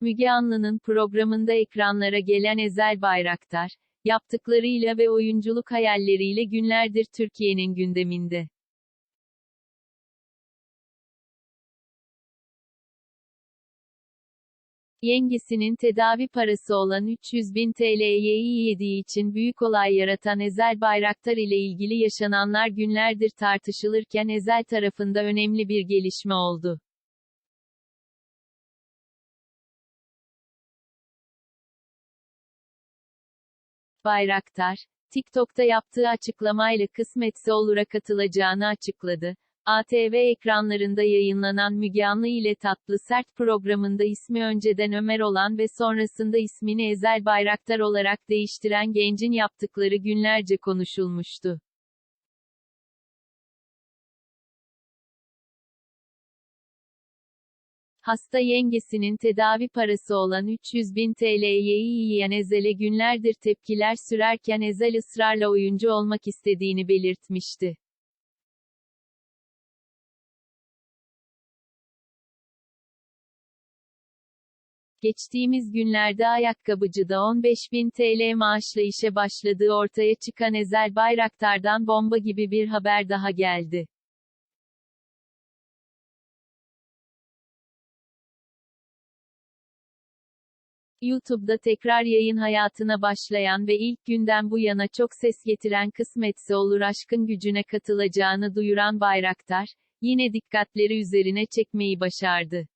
Müge Anlı'nın programında ekranlara gelen Ezel Bayraktar, yaptıklarıyla ve oyunculuk hayalleriyle günlerdir Türkiye'nin gündeminde. Yengesinin tedavi parası olan 300 bin TL'yi yediği için büyük olay yaratan Ezel Bayraktar ile ilgili yaşananlar günlerdir tartışılırken Ezel tarafında önemli bir gelişme oldu. Bayraktar, TikTok'ta yaptığı açıklamayla kısmetse olur'a katılacağını açıkladı. ATV ekranlarında yayınlanan Müge Anlı ile Tatlı Sert programında ismi önceden Ömer olan ve sonrasında ismini Ezel Bayraktar olarak değiştiren gencin yaptıkları günlerce konuşulmuştu. Hasta yengesinin tedavi parası olan 300 bin TL'yi yiyen Ezel'e günlerdir tepkiler sürerken Ezel ısrarla oyuncu olmak istediğini belirtmişti. Geçtiğimiz günlerde ayakkabıcıda 15 bin TL maaşla işe başladığı ortaya çıkan Ezel Bayraktar'dan bomba gibi bir haber daha geldi. YouTube'da tekrar yayın hayatına başlayan ve ilk günden bu yana çok ses getiren Kısmetse Olur aşkın gücüne katılacağını duyuran Bayraktar, yine dikkatleri üzerine çekmeyi başardı.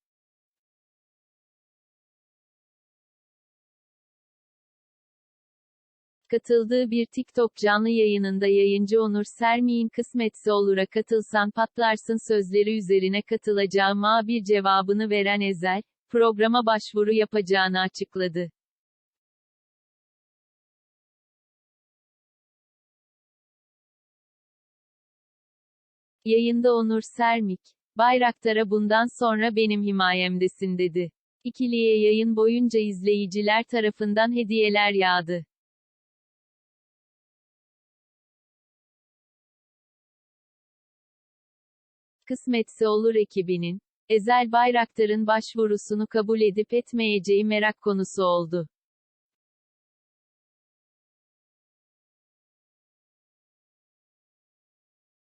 Katıldığı bir TikTok canlı yayınında yayıncı Onur Sermi'nin kısmetse olur'a katılsan patlarsın sözleri üzerine katılacağıma bir cevabını veren Ezel, programa başvuru yapacağını açıkladı. Yayında Onur Sermik, Bayraktar'a bundan sonra benim himayemdesin dedi. İkiliye yayın boyunca izleyiciler tarafından hediyeler yağdı. Kısmetse olur ekibinin, Ezel Bayraktar'ın başvurusunu kabul edip etmeyeceği merak konusu oldu.